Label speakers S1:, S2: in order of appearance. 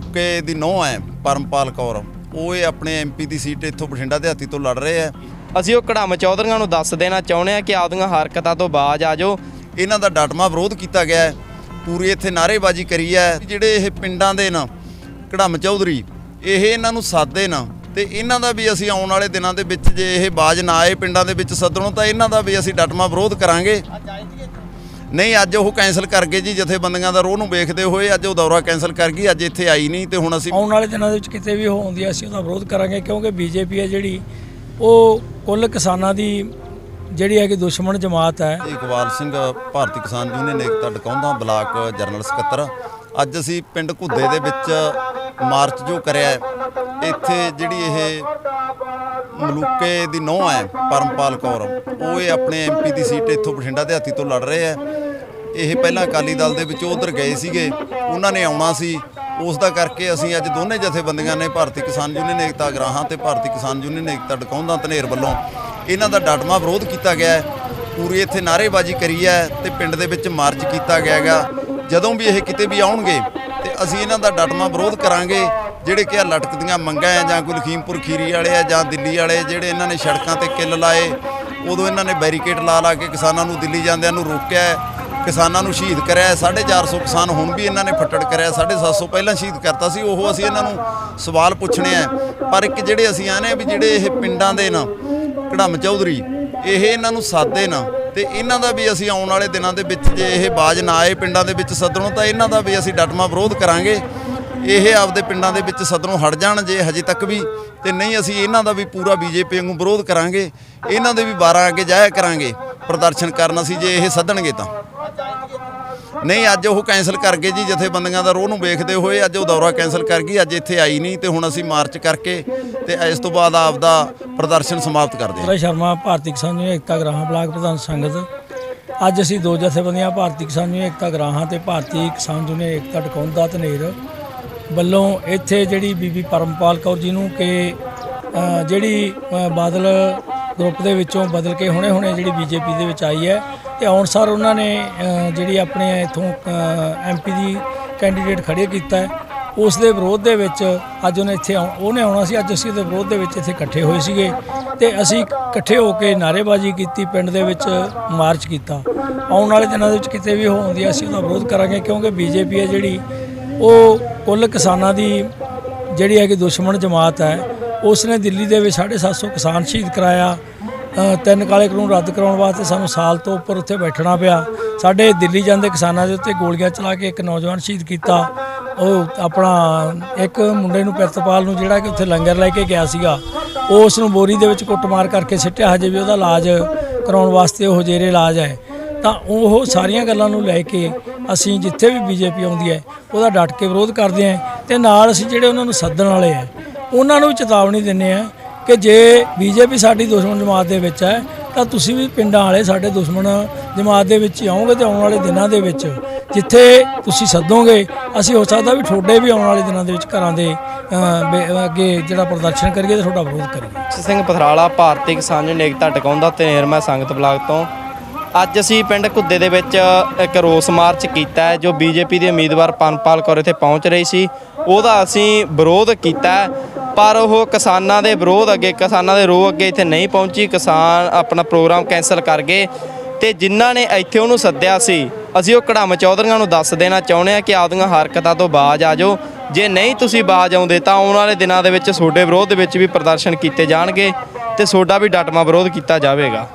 S1: ਮਲੂਕੇ ਦੀ ਨੌ ਹੈ ਪਰਮਪਾਲ ਕੌਰ। ਉਹ ਇਹ ਆਪਣੇ ਐਮਪੀ ਦੀ ਸੀਟ ਇੱਥੋਂ ਬਠਿੰਡਾ ਦਿਹਾਤੀ ਤੋਂ ਲੜ ਰਹੇ ਆ।
S2: ਅਸੀਂ ਉਹ ਕੜਾਮ ਚੌਧਰੀਆਂ ਨੂੰ ਦੱਸ ਦੇਣਾ ਚਾਹੁੰਦੇ ਆ ਕਿ ਆਪਦੀਆਂ ਹਰਕਤਾਂ ਤੋਂ ਬਾਜ ਆ ਜਾਓ।
S1: ਇਹਨਾਂ ਦਾ ਡਟਮਾ ਵਿਰੋਧ ਕੀਤਾ ਗਿਆ ਹੈ। ਪੂਰੀ ਇੱਥੇ ਨਾਅਰੇਬਾਜ਼ੀ ਕਰੀ ਹੈ। ਜਿਹੜੇ ਇਹ ਪਿੰਡਾਂ ਦੇ ਨਾ ਕੜਮ ਚੌਧਰੀ ਇਹ ਇਹਨਾਂ ਨੂੰ ਸਾਦੇ ਨਾ। ਤੇ ਇਹਨਾਂ ਦਾ ਵੀ ਅਸੀਂ ਆਉਣ ਵਾਲੇ ਦਿਨਾਂ ਦੇ ਵਿੱਚ ਜੇ ਇਹ ਬਾਜ ਨਾ ਆਏ ਪਿੰਡਾਂ ਦੇ ਵਿੱਚ ਸੱਦਣੋਂ ਤਾਂ ਇਹਨਾਂ ਦਾ ਵੀ ਅਸੀਂ ਡਟਮਾ ਵਿਰੋਧ ਕਰਾਂਗੇ। ਨਹੀਂ ਅੱਜ ਉਹ ਕੈਨਸਲ ਕਰ ਗਏ ਜੀ ਜਥੇਬੰਦੀਆਂ ਦਾ ਰੋਹ ਨੂੰ ਵੇਖਦੇ ਹੋਏ ਅੱਜ ਉਹ ਦੌਰਾ ਕੈਨਸਲ ਕਰ ਗਈ ਅੱਜ ਇੱਥੇ ਆਈ ਨਹੀਂ ਤੇ ਹੁਣ ਅਸੀਂ
S3: ਆਉਣ ਵਾਲੇ ਦਿਨਾਂ ਦੇ ਵਿੱਚ ਕਿਤੇ ਵੀ ਉਹ ਹੁੰਦੀ ਹੈ ਅਸੀਂ ਉਹਦਾ ਵਿਰੋਧ ਕਰਾਂਗੇ ਕਿਉਂਕਿ ਬੀਜੇਪੀ ਹੈ ਜਿਹੜੀ ਉਹ ਕੁੱਲ ਕਿਸਾਨਾਂ ਦੀ ਜਿਹੜੀ ਹੈਗੀ ਦੁਸ਼ਮਣ ਜਮਾਤ ਹੈ।
S1: Iqbal Singh Bharti Kisan Union Ekta Dakaunda block general ਸਕੱਤਰ। ਅੱਜ ਅਸੀਂ ਪਿੰਡ ਘੁੱਦੇ ਦੇ ਵਿੱਚ ਮਾਰਚ ਜੋ ਕਰਿਆ ਹੈ, ਇੱਥੇ ਜਿਹੜੀ ਇਹ ਮਲੂਕੇ ਦੀ ਨੌ ਹੈ ਪਰਮਪਾਲ ਕੌਰ ਉਹ ਇਹ ਆਪਣੇ ਐਮਪੀ ਦੀ ਸੀਟ ਇੱਥੋਂ ਬਠਿੰਡਾ ਦਿਹਾਤੀ ਤੋਂ ਲੜ ਰਹੇ ਆ ਇਹ ਪਹਿਲਾਂ ਅਕਾਲੀ ਦਲ ਦੇ ਵਿੱਚ ਉਧਰ ਗਏ ਸੀਗੇ, ਉਹਨਾਂ ਨੇ ਆਉਣਾ ਸੀ। ਉਸ ਦਾ ਕਰਕੇ ਅਸੀਂ ਅੱਜ ਦੋਨੇ ਜਥੇਬੰਦੀਆਂ ਨੇ ਭਾਰਤੀ ਕਿਸਾਨ ਯੂਨੀਅਨ ਏਕਤਾ ਗਰਾਹਾਂ ਤੇ ਭਾਰਤੀ ਕਿਸਾਨ ਯੂਨੀਅਨ ਏਕਤਾ ਡਕੌਂਦਾ ਧਨੇਰ ਵੱਲੋਂ ਇਹਨਾਂ ਦਾ ਡਾਟਮਾ ਵਿਰੋਧ ਕੀਤਾ ਗਿਆ ਹੈ। ਪੂਰੀ ਇੱਥੇ ਨਾਅਰੇਬਾਜ਼ੀ ਕਰੀ ਹੈ ਤੇ ਪਿੰਡ ਦੇ ਵਿੱਚ ਮਾਰਚ ਕੀਤਾ ਗਿਆ ਹੈਗਾ। ਜਦੋਂ ਵੀ ਇਹ ਕਿਤੇ ਵੀ ਆਉਣਗੇ ਤੇ ਅਸੀਂ ਇਹਨਾਂ ਦਾ ਡਟਮਾ ਵਿਰੋਧ ਕਰਾਂਗੇ, ਜਿਹੜੇ ਕਿ ਆ ਲਟਕਦੀਆਂ ਮੰਗਾਂ ਆ ਜਾਂ ਕੋਈ ਲਖੀਮਪੁਰ ਖੀਰੀ ਵਾਲੇ ਆ ਜਾਂ ਦਿੱਲੀ ਵਾਲੇ, ਜਿਹੜੇ ਇਹਨਾਂ ਨੇ ਸੜਕਾਂ ਤੇ ਕਿੱਲ ਲਾਏ, ਉਦੋਂ ਇਹਨਾਂ ਨੇ ਬੈਰੀਕੇਡ ਲਾ ਲਾ ਕੇ ਕਿਸਾਨਾਂ ਨੂੰ ਦਿੱਲੀ ਜਾਂਦਿਆਂ ਨੂੰ ਰੋਕਿਆ ਕਿਸਾਨਾਂ ਨੂੰ ਸ਼ਹੀਦ ਕਰਿਆ ਹੈ। 450 ਕਿਸਾਨ ਹੁਣ ਵੀ ਇਹਨਾਂ ਨੇ ਫੱਟੜ ਕਰਿਆ 750 ਪਹਿਲਾਂ ਸ਼ਹੀਦ ਕਰਤਾ ਸੀ, ਉਹ ਅਸੀਂ ਇਹਨਾਂ ਨੂੰ ਸਵਾਲ ਪੁੱਛਣੇ ਆ। ਪਰ ਇੱਕ ਜਿਹੜੇ ਅਸੀਂ ਆਨੇ ਵੀ ਜਿਹੜੇ ਇਹ ਪਿੰਡਾਂ ਦੇ ਨਾ ਕੜਮ ਚੌਧਰੀ, ਇਹ ਇਹਨਾਂ ਨੂੰ ਸਾਦੇ ਨਾ ਤੇ ਇਹਨਾਂ ਦਾ ਵੀ ਅਸੀਂ ਆਉਣ ਵਾਲੇ ਦਿਨਾਂ ਦੇ ਵਿੱਚ ਜੇ ਇਹ ਬਾਜ ਨਾ ਆਏ ਪਿੰਡਾਂ ਦੇ ਵਿੱਚ ਸੱਦਣੋਂ, ਤਾਂ ਇਹਨਾਂ ਦਾ ਵੀ ਅਸੀਂ ਡਟਮਾ ਵਿਰੋਧ ਕਰਾਂਗੇ। ਇਹ ਆਪਦੇ ਪਿੰਡਾਂ ਦੇ ਵਿੱਚ ਸਦਨੋਂ ਹਟ ਜਾਣ ਜੇ ਹਜੇ ਤੱਕ ਵੀ, ਤੇ ਨਹੀਂ ਅਸੀਂ ਇਹਨਾਂ ਦਾ ਵੀ ਪੂਰਾ ਬੀਜੇਪੀ ਵਾਂਗੂ ਵਿਰੋਧ ਕਰਾਂਗੇ। ਇਹਨਾਂ ਦੇ ਵੀ 12 ਅੱਗੇ ਜਾਇਆ ਕਰਾਂਗੇ। ਪ੍ਰਦਰਸ਼ਨ ਕਰਨ ਅਸੀਂ ਜੇ ਇਹ ਸੱਦਣਗੇ ਤਾਂ। ਨਹੀਂ, ਅੱਜ ਉਹ ਕੈਨਸਲ ਕਰ ਗਏ ਜੀ, ਜਥੇਬੰਦੀਆਂ ਦਾ ਰੋਹ ਨੂੰ ਵੇਖਦੇ ਹੋਏ ਅੱਜ ਉਹ ਦੌਰਾ ਕੈਨਸਲ ਕਰ ਗਈ, ਅੱਜ ਇੱਥੇ ਆਈ ਨਹੀਂ ਤੇ ਹੁਣ ਅਸੀਂ ਮਾਰਚ ਕਰਕੇ ਤੇ ਇਸ ਤੋਂ ਬਾਅਦ ਆਪਦਾ ਪ੍ਰਦਰਸ਼ਨ ਸਮਾਪਤ ਕਰਦੇ ਹਾਂ
S3: ਸ਼ਰਮਾ, ਭਾਰਤੀ ਕਿਸਾਨ ਯੂਨੀਅਨ ਏਕਤਾ ਗ੍ਰਾਹਾਂ ਬਲਾਕ ਪ੍ਰਧਾਨ ਸੰਗਤ, ਅੱਜ ਅਸੀਂ ਦੋ ਜਥੇਬੰਦੀਆਂ, ਭਾਰਤੀ ਕਿਸਾਨ ਯੂਨੀਅਨ ਏਕਤਾ ਗ੍ਰਾਹਾਂ ਤੇ ਭਾਰਤੀ ਕਿਸਾਨ ਯੂਨੀਅਨ ਏਕਤਾ ਟਕਾਉਂਦਾ ਧਨੇਰ ਵੱਲੋਂ ਇੱਥੇ ਜਿਹੜੀ ਬੀਬੀ ਪਰਮਪਾਲ ਕੌਰ ਜੀ ਨੂੰ ਕਿ ਜਿਹੜੀ ਬਾਦਲ ਗਰੁੱਪ ਦੇ ਵਿੱਚੋਂ ਬਦਲ ਕੇ ਹੁਣੇ-ਹੁਣੇ ਜਿਹੜੀ ਬੀਜੇਪੀ ਦੇ ਵਿੱਚ ਆਈ ਹੈ ਤੇ ਆਉਣ ਸਾਰ ਉਹਨਾਂ ਨੇ ਜਿਹੜੀ ਆਪਣੇ ਇਥੋਂ ਐਮਪੀ ਦੀ ਕੈਂਡੀਡੇਟ ਖੜੇ ਕੀਤਾ ਹੈ, ਉਸ ਦੇ ਵਿਰੋਧ ਦੇ ਵਿੱਚ ਅੱਜ ਉਹਨੇ ਇੱਥੇ ਆਉ- ਉਹਨੇ ਆਉਣਾ ਸੀ, ਅੱਜ ਅਸੀਂ ਉਹਦੇ ਵਿਰੋਧ ਦੇ ਵਿੱਚ ਇੱਥੇ ਇਕੱਠੇ ਹੋਏ ਸੀਗੇ ਤੇ ਅਸੀਂ ਇਕੱਠੇ ਹੋ ਕੇ ਨਾਅਰੇਬਾਜ਼ੀ ਕੀਤੀ, ਪਿੰਡ ਦੇ ਵਿੱਚ ਮਾਰਚ ਕੀਤਾ। ਆਉਣ ਵਾਲੇ ਦਿਨਾਂ ਦੇ ਵਿੱਚ ਕਿਤੇ ਵੀ ਉਹ ਹੁੰਦੀ ਹੈ ਅਸੀਂ ਉਹਦਾ ਵਿਰੋਧ ਕਰਾਂਗੇ ਕਿਉਂਕਿ ਬੀਜੇਪੀ ਹੈ ਜਿਹੜੀ, ਉਹ ਕੁੱਲ ਕਿਸਾਨਾਂ ਦੀ ਜਿਹੜੀ ਹੈਗੀ ਦੁਸ਼ਮਣ ਜਮਾਤ ਹੈ ਉਸ ਨੇ ਦਿੱਲੀ ਦੇ ਵਿੱਚ 750 ਕਿਸਾਨ ਸ਼ਹੀਦ ਕਰਾਇਆ। ਤਿੰਨ ਕਾਲੇ ਕਾਨੂੰਨ ਰੱਦ ਕਰਾਉਣ ਵਾਸਤੇ ਸਾਨੂੰ ਸਾਲ ਤੋਂ ਉੱਪਰ ਉੱਥੇ ਬੈਠਣਾ ਪਿਆ। ਸਾਡੇ ਦਿੱਲੀ ਜਾਂਦੇ ਕਿਸਾਨਾਂ ਦੇ ਉੱਤੇ ਗੋਲੀਆਂ ਚਲਾ ਕੇ ਇੱਕ ਨੌਜਵਾਨ ਸ਼ਹੀਦ ਕੀਤਾ। ਉਹ ਆਪਣਾ ਇੱਕ ਮੁੰਡੇ ਨੂੰ ਪਿਰਤਪਾਲ ਨੂੰ ਜਿਹੜਾ ਕਿ ਉੱਥੇ ਲੰਗਰ ਲੈ ਕੇ ਗਿਆ ਸੀਗਾ। ਉਸ ਨੂੰ ਬੋਰੀ ਦੇ ਵਿੱਚ ਕੁੱਟਮਾਰ ਕਰਕੇ ਸਿੱਟਿਆ। ਹਜੇ ਵੀ ਉਹਦਾ ਇਲਾਜ ਕਰਾਉਣ ਵਾਸਤੇ ਉਹ ਜੇਰੇ ਇਲਾਜ ਹੈ। ਤਾਂ ਉਹ ਸਾਰੀਆਂ ਗੱਲਾਂ ਨੂੰ ਲੈ ਕੇ ਅਸੀਂ ਜਿੱਥੇ ਵੀ ਬੀਜੇਪੀ ਆਉਂਦੀ ਹੈ, ਉਹਦਾ ਡਟ ਕੇ ਵਿਰੋਧ ਕਰਦੇ ਹਾਂ ਤੇ ਨਾਲ ਅਸੀਂ ਜਿਹੜੇ ਉਹਨਾਂ ਨੂੰ ਸੱਦਣ ਵਾਲੇ ਆ ਉਹਨਾਂ ਨੂੰ ਵੀ ਚੇਤਾਵਨੀ ਦਿੰਦੇ ਆ ਕਿ ਜੇ ਬੀਜੇਪੀ ਸਾਡੀ ਦੁਸ਼ਮਣ ਜਮਾਤ ਦੇ ਵਿੱਚ ਹੈ, ਤਾਂ ਤੁਸੀਂ ਵੀ ਪਿੰਡਾਂ ਵਾਲੇ ਸਾਡੇ ਦੁਸ਼ਮਣ ਜਮਾਤ ਦੇ ਵਿੱਚ ਹੀ ਆਓਗੇ ਤੇ ਆਉਣ ਵਾਲੇ ਦਿਨਾਂ ਦੇ ਵਿੱਚ। ਜਿੱਥੇ ਤੁਸੀਂ ਸੱਦੋਗੇ, ਅਸੀਂ ਹੋ ਸਕਦਾ ਵੀ ਤੁਹਾਡੇ ਵੀ ਆਉਣ ਵਾਲੇ ਦਿਨਾਂ ਦੇ ਵਿੱਚ ਘਰਾਂ ਦੇ ਅੱਗੇ ਜਿਹੜਾ ਪ੍ਰਦਰਸ਼ਨ ਕਰੀਏ ਤੇ ਤੁਹਾਡਾ ਵਿਰੋਧ ਕਰੀਏ।
S2: ਸਿੰਘ ਪਥਰਾਲਾ, ਭਾਰਤੀ ਕਿਸਾਨ ਯੂਨੀਅਨ ਏਕਤਾ ਟਿਕਾਉਂਦਾ ਤੇ ਨਿਰਮਾ ਸੰਗਤ ਬਲਾਕ ਤੋਂ। ਅੱਜ ਅਸੀਂ ਪਿੰਡ ਘੁੱਦੇ ਦੇ ਵਿੱਚ ਇੱਕ ਰੋਸ ਮਾਰਚ ਕੀਤਾ ਹੈ, ਜੋ ਬੀਜੇਪੀ ਦੇ ਉਮੀਦਵਾਰ ਪਨਪਾਲ ਕੌਰ ਇੱਥੇ ਪਹੁੰਚ ਰਹੀ ਸੀ। ਉਹਦਾ ਅਸੀਂ ਵਿਰੋਧ ਕੀਤਾ ਪਰ ਉਹ ਕਿਸਾਨਾਂ ਦੇ ਵਿਰੋਧ ਅੱਗੇ, ਕਿਸਾਨਾਂ ਦੇ ਰੋਹ ਅੱਗੇ ਇੱਥੇ ਨਹੀਂ ਪਹੁੰਚੀ। ਕਿਸਾਨ ਆਪਣਾ ਪ੍ਰੋਗਰਾਮ ਕੈਨਸਲ ਕਰ ਗਏ ਤੇ ਜਿਨ੍ਹਾਂ ਨੇ ਇੱਥੇ ਉਹਨੂੰ ਸੱਦਿਆ ਸੀ, ਅਸੀਂ ਉਹ ਕੜਮ ਚੌਧਰੀਆਂ ਨੂੰ ਦੱਸ ਦੇਣਾ ਚਾਹੁੰਦੇ ਆ ਕਿ ਆਪਦੀਆਂ ਹਰਕਤਾਂ ਤੋਂ ਬਾਜ ਆ ਜਾਓ। ਜੇ ਨਹੀਂ ਤੁਸੀਂ ਬਾਜ ਆਉਂਦੇ ਤਾਂ ਆਉਣ ਵਾਲੇ ਦਿਨਾਂ ਦੇ ਵਿੱਚ ਤੁਹਾਡੇ ਵਿਰੋਧ ਦੇ ਵਿੱਚ ਵੀ ਪ੍ਰਦਰਸ਼ਨ ਕੀਤੇ ਜਾਣਗੇ ਤੇ ਤੁਹਾਡਾ ਵੀ ਡਟਮਾ ਵਿਰੋਧ ਕੀਤਾ ਜਾਵੇਗਾ।